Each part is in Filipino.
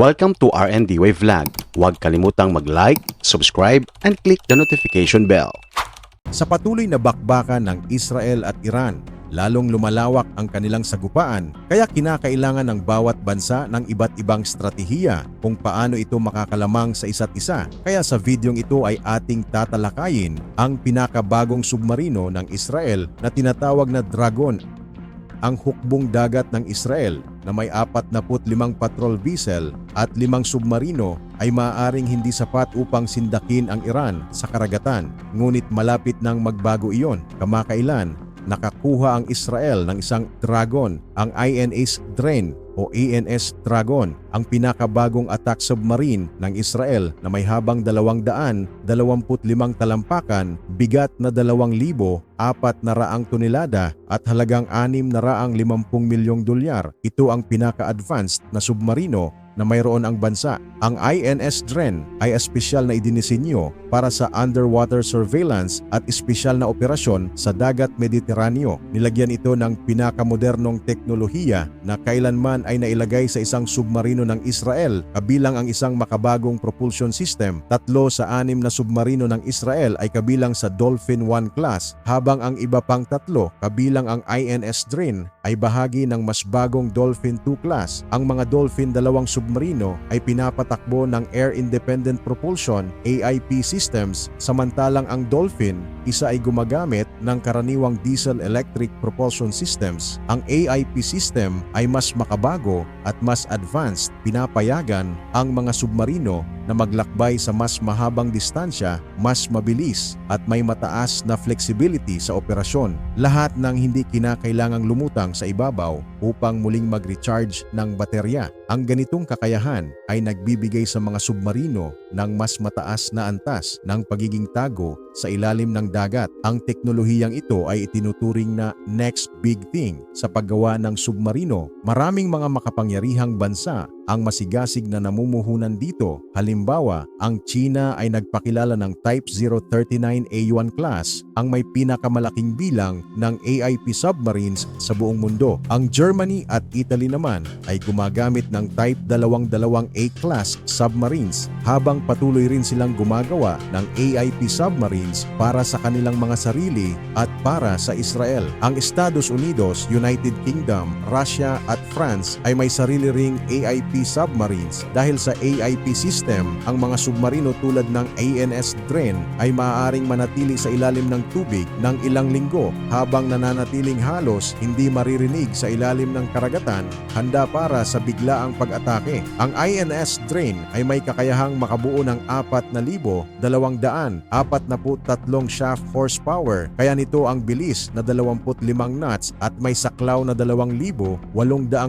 Welcome to RND Wave Vlog. Huwag kalimutang mag-like, subscribe, and click the notification bell. Sa patuloy na bakbakan ng Israel at Iran, lalong lumalawak ang kanilang sagupaan kaya kinakailangan ng bawat bansa ng iba't ibang stratehiya kung paano ito makakalamang sa isa't isa. Kaya sa videong ito ay ating tatalakayin ang pinakabagong submarino ng Israel na tinatawag na Dragon ang hukbong dagat ng Israel na may 45 patrol vessel at limang submarino ay maaaring hindi sapat upang sindakin ang Iran sa karagatan. Ngunit malapit nang magbago iyon. Kamakailan, nakakuha ang Israel ng isang Dragon, ang INS Drain o ANS Dragon, ang pinakabagong attack submarine ng Israel na may habang 225 talampakan, bigat na 2,000, apat na raang tonelada at halagang 6 na raang 50 milyong dolyar. Ito ang pinaka-advanced na submarino na mayroon ang bansa. Ang INS Dren ay espesyal na idinisenyo para sa underwater surveillance at espesyal na operasyon sa dagat Mediteraneo. Nilagyan ito ng pinakamodernong teknolohiya na kailanman ay nailagay sa isang submarino ng Israel kabilang ang isang makabagong propulsion system. Tatlo sa anim na submarino ng Israel ay kabilang sa Dolphin 1 class habang ang iba pang tatlo kabilang ang INS Dren ay bahagi ng mas bagong Dolphin 2 class. Ang mga Dolphin dalawang submarino ay pinapatakbo ng Air Independent Propulsion AIP systems samantalang ang Dolphin isa ay gumagamit ng karaniwang diesel electric propulsion systems. Ang AIP system ay mas makabago at mas advanced pinapayagan ang mga submarino na maglakbay sa mas mahabang distansya, mas mabilis at may mataas na flexibility sa operasyon. Lahat ng hindi kinakailangang lumutang sa ibabaw upang muling mag-recharge ng baterya. Ang ganitong kakayahan ay nagbibigay sa mga submarino ng mas mataas na antas ng pagiging tago sa ilalim ng dagat. Ang teknolohiyang ito ay itinuturing na next big thing sa paggawa ng submarino. Maraming mga makapangyarihang bansa ang masigasig na namumuhunan dito. Halimbawa, ang China ay nagpakilala ng Type 039 A1 class, ang may pinakamalaking bilang ng AIP submarines sa buong mundo. Ang Germany at Italy naman ay gumagamit ng Type 22 A class submarines habang patuloy rin silang gumagawa ng AIP submarines para sa kanilang mga sarili at para sa Israel. Ang Estados Unidos, United Kingdom, Russia at France ay may sarili ring AIP submarines dahil sa AIP system ang mga submarino tulad ng ANS Dren ay maaaring manatili sa ilalim ng tubig ng ilang linggo habang nananatiling halos hindi maririnig sa ilalim ng karagatan handa para sa biglaang pag-atake. Ang INS Dren ay may kakayahang makabuo ng 4,243 shaft horsepower kaya nito ang bilis na 25 knots at may saklaw na 2,800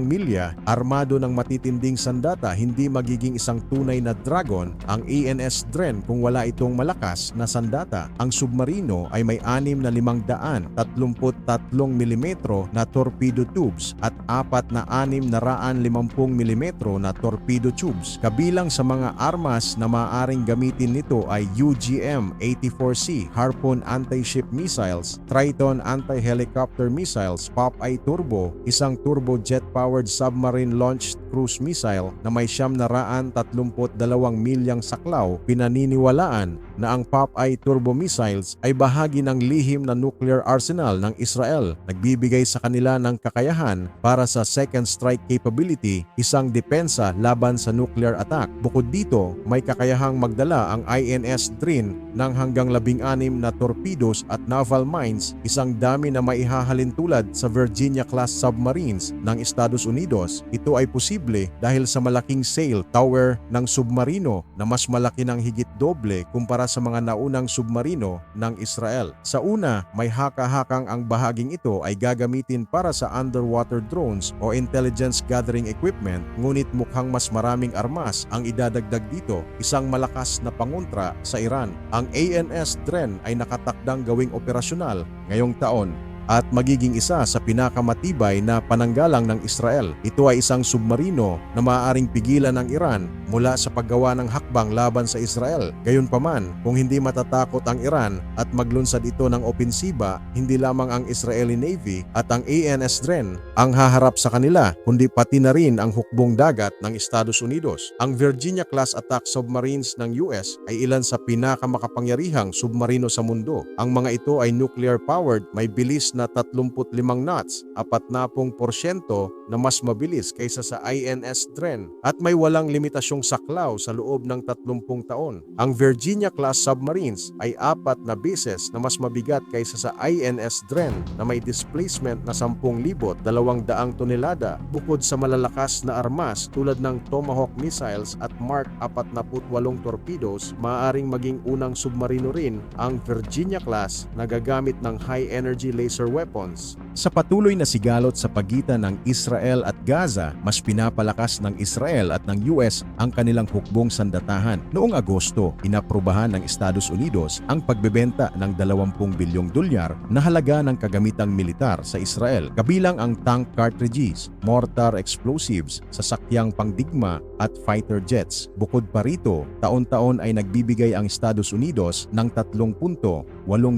milya armado ng matitinding sandata hindi magiging isang tunay na dragon ang ENS Dren kung wala itong malakas na sandata. Ang submarino ay may 6 na 533 mm na torpedo tubes at 4 na 6 na 150 mm na torpedo tubes. Kabilang sa mga armas na maaaring gamitin nito ay UGM-84C Harpoon anti-ship missiles, Triton anti-helicopter missiles, Popeye Turbo, isang turbojet-powered submarine launched cruise missile na may siyam na raan 32 milyang saklaw, pinaniniwalaan na ang Popeye turbo missiles ay bahagi ng lihim na nuclear arsenal ng Israel, nagbibigay sa kanila ng kakayahan para sa second strike capability, isang depensa laban sa nuclear attack. Bukod dito, may kakayahang magdala ang INS Drin ng hanggang labing-anim na torpedoes at naval mines, isang dami na maihahalin tulad sa Virginia-class submarines ng Estados Unidos. Ito ay posible dahil sa malaking sail tower ng submarino na mas malaki ng higit doble kumpara sa mga naunang submarino ng Israel. Sa una, may haka-hakang ang bahaging ito ay gagamitin para sa underwater drones o intelligence gathering equipment ngunit mukhang mas maraming armas ang idadagdag dito, isang malakas na pangontra sa Iran. Ang ANS Dren ay nakatakdang gawing operasyonal ngayong taon at magiging isa sa pinakamatibay na pananggalang ng Israel. Ito ay isang submarino na maaaring pigilan ng Iran mula sa paggawa ng hakbang laban sa Israel. Gayunpaman, kung hindi matatakot ang Iran at maglunsad ito ng opensiba, hindi lamang ang Israeli Navy at ang ANS Dren ang haharap sa kanila, kundi pati na rin ang hukbong dagat ng Estados Unidos. Ang Virginia-class attack submarines ng US ay ilan sa pinakamakapangyarihang submarino sa mundo. Ang mga ito ay nuclear-powered, may bilis na 35 knots, 40% na mas mabilis kaysa sa INS Dren at may walang limitasyong saklaw sa loob ng 30 taon. Ang Virginia-class submarines ay apat na beses na mas mabigat kaysa sa INS Dren na may displacement na 10,200 tonelada bukod sa malalakas na armas tulad ng Tomahawk missiles at Mark 48 torpedoes, maaaring maging unang submarino rin ang Virginia-class na gagamit ng high-energy laser weapons. Sa patuloy na sigalot sa pagitan ng Israel at Gaza, mas pinapalakas ng Israel at ng US ang kanilang hukbong sandatahan. Noong Agosto, inaprubahan ng Estados Unidos ang pagbebenta ng 20 bilyong dolyar na halaga ng kagamitang militar sa Israel, kabilang ang tank cartridges, mortar explosives, sasakyang pangdigma at fighter jets. Bukod pa rito, taon-taon ay nagbibigay ang Estados Unidos ng 3.8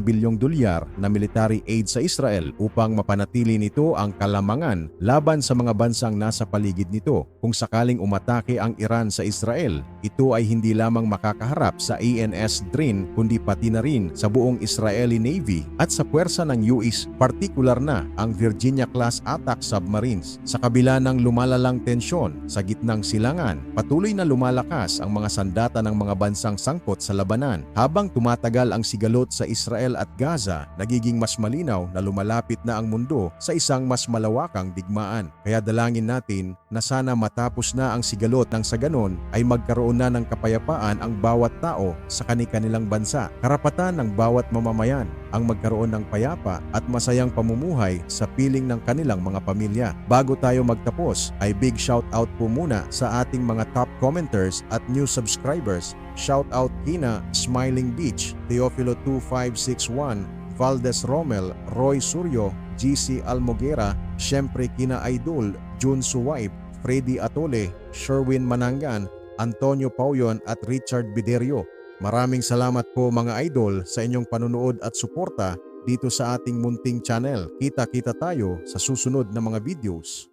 bilyong dolyar na military aid sa Israel upang mapanatili nito ang kalamangan laban sa mga bansang nasa paligid nito. Kung sakaling umatake ang Iran sa Israel, ito ay hindi lamang makakaharap sa ANS Drin kundi pati na rin sa buong Israeli Navy at sa puwersa ng US, partikular na ang Virginia-class attack submarines. Sa kabila ng lumalalang tensyon sa gitnang silangan, patuloy na lumalakas ang mga sandata ng mga bansang sangkot sa labanan. Habang tumatagal ang sigalot sa Israel at Gaza, nagiging mas malinaw na lumalapit na ang mundo sa isang mas malawakang digmaan. Kaya dalangin natin na sana matapos na ang sigalot ng sa ganon ay magkaroon na ng kapayapaan ang bawat tao sa kani-kanilang bansa. Karapatan ng bawat mamamayan ang magkaroon ng payapa at masayang pamumuhay sa piling ng kanilang mga pamilya. Bago tayo magtapos ay big shout out po muna sa ating mga top commenters at new subscribers. Shout out kina Smiling Beach, Teofilo 2561, Valdez Romel, Roy Suryo, GC Almoguera, syempre kina Idol, Jun Suwaib, Freddy Atole, Sherwin Manangan, Antonio Pauyon at Richard Biderio. Maraming salamat po mga idol sa inyong panunood at suporta dito sa ating munting channel. Kita-kita tayo sa susunod na mga videos.